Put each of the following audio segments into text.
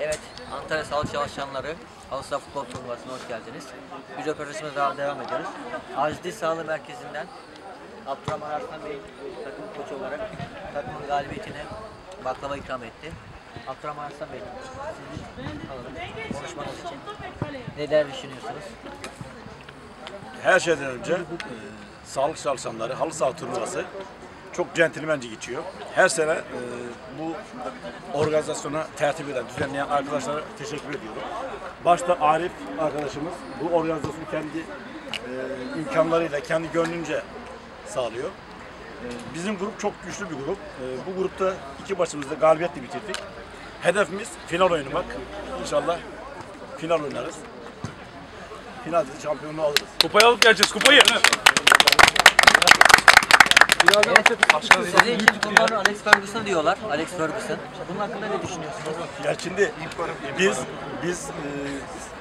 Evet, Antalya Sağlık Çalışanları Saha Futbol Turnuvası'na hoş geldiniz. Bir röportajımıza daha devam ediyoruz. Acil Sağlığı Merkezi'nden Abdurrahman Arslan Bey takım koçu olarak takımın galibiyetine baklava ikram etti. Abdurrahman Arslan Bey, sizi alalım konuşmanız için. Neler düşünüyorsunuz? Her şeyden önce e, sağlık çalışanları halı saha turnuvası çok centilmence geçiyor. Her sene e, bu organizasyona tertip eden, düzenleyen arkadaşlara teşekkür ediyorum. Başta Arif arkadaşımız bu organizasyonu kendi e, imkanlarıyla, kendi gönlünce sağlıyor. E, bizim grup çok güçlü bir grup. E, bu grupta iki maçımızda galibiyetle bitirdik. Hedefimiz final oynamak. İnşallah final oynarız. Finalde de şampiyonluğu alırız. Kupayı alıp geleceğiz kupayı. Sizin için kurbanı Alex Ferguson diyorlar. Alex Ferguson. Bunun hakkında ne düşünüyorsunuz? Ya şimdi biz biz e,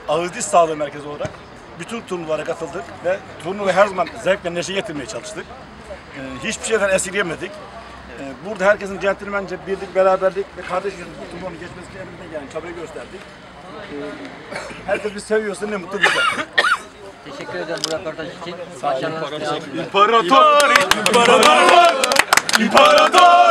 ağız diş sağlığı merkezi olarak bütün turnuvalara katıldık ve turnuva her zaman zevk ve neşe getirmeye çalıştık. E, hiçbir şeyden esirgemedik. E, burada herkesin centilmence birlik, beraberlik ve kardeşlik bu turnuvanın geçmesini elimizden gelen çabayı gösterdik. E, herkes bizi seviyorsa ne mutlu bize. Teşekkür ederim bu röportaj için. Ediyor. İmparator, imparator, imparator Abdurrahman.